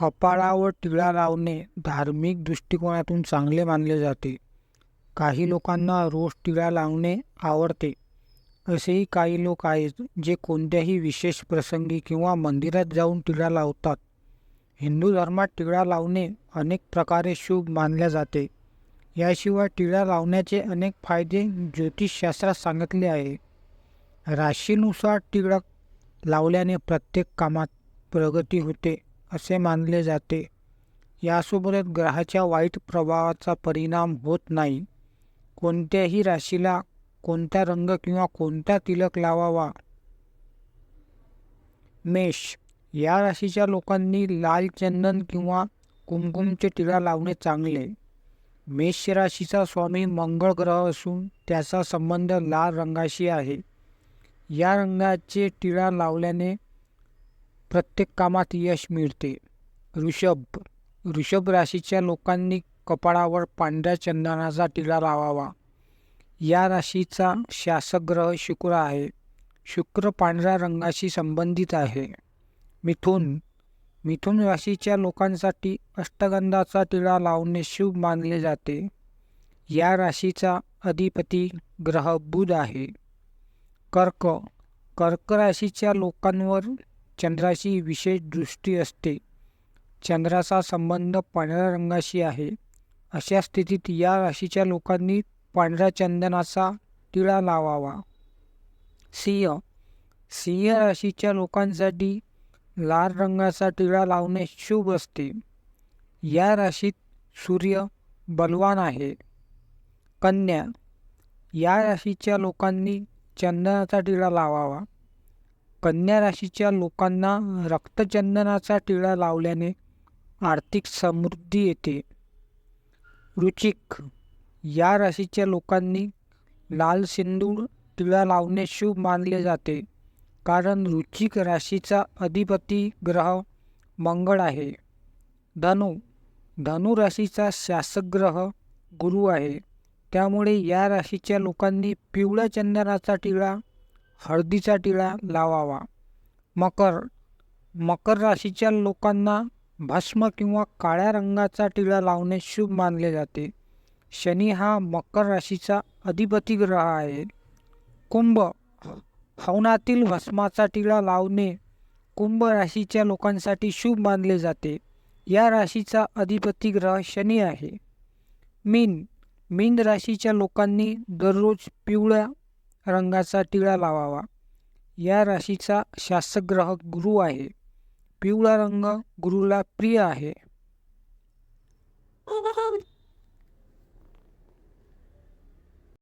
कपाळावर टिळा लावणे धार्मिक दृष्टिकोनातून चांगले मानले जाते. काही लोकांना रोज टिळा लावणे आवडते. असेही काही लोक आहेत जे कोणत्याही विशेष प्रसंगी किंवा मंदिरात जाऊन टिळा लावतात. हिंदू धर्मात टिळा लावणे अनेक प्रकारे शुभ मानले जाते. याशिवाय टिळा लावण्याचे अनेक फायदे ज्योतिषशास्त्रात सांगितले आहे. राशीनुसार टिळा लावल्याने प्रत्येक कामात प्रगती होते असे मानले जाते. यासोबतच ग्रहाच्या वाईट प्रभावाचा परिणाम होत नाही. कोणत्याही राशीला कोणता रंग किंवा कोणता तिलक लावावा? मेष या राशीच्या लोकांनी लाल चंदन किंवा कुमकुमचे टिळा लावणे चांगले. मेष राशीचा स्वामी मंगळ ग्रह असून त्याचा संबंध लाल रंगाशी आहे. या रंगाचे टिळा लावल्याने प्रत्येक कामात यश मिळते. ऋषभ ऋषभ राशीच्या लोकांनी कपाळावर पांढऱ्या चंदनाचा टिळा लावावा. या राशीचा शासक ग्रह शुक्र आहे. शुक्र पांढऱ्या रंगाशी संबंधित आहे. मिथुन मिथुन राशीच्या लोकांसाठी अष्टगंधाचा टिळा लावणे शुभ मानले जाते. या राशीचा अधिपती ग्रह बुध आहे. कर्क कर्क राशीच्या लोकांवर चंद्राची विशेष दृष्टी असते. चंद्राचा संबंध पांढऱ्या रंगाशी आहे. अशा स्थितीत या राशीच्या लोकांनी पांढऱ्या चंदनाचा टिळा लावावा. सिंह सिंह राशीच्या लोकांसाठी लाल रंगाचा टिळा लावणे शुभ असते. या राशीत सूर्य बलवान आहे. कन्या या राशीच्या लोकांनी चंदनाचा टिळा लावावा. कन्या राशीच्या लोकांना रक्तचंदनाचा टिळा लावल्याने आर्थिक समृद्धी येते. रुचिक या राशीच्या लोकांनी लाल सिंदूर टिळा लावणे शुभ मानले जाते कारण रुचिक राशीचा अधिपती ग्रह मंगळ आहे. धनु धनु राशीचा शासक ग्रह गुरु आहे. त्यामुळे या राशीच्या लोकांनी पिवळ्या चंदनाचा टिळा हळदीचा टिळा लावावा. मकर मकर राशीच्या लोकांना भस्म किंवा काळ्या रंगाचा टिळा लावणे शुभ मानले जाते. शनी हा मकर राशीचा अधिपती ग्रह आहे. कुंभ हवनातील भस्माचा टिळा लावणे कुंभ राशीच्या लोकांसाठी शुभ मानले जाते. या राशीचा अधिपती ग्रह शनी आहे. मीन मीन राशीच्या लोकांनी दररोज पिवळ्या रंगाचा टिळा लावावा. या राशीचा शासक ग्राहक गुरु आहे. पिवळा रंग गुरुला प्रिय आहे.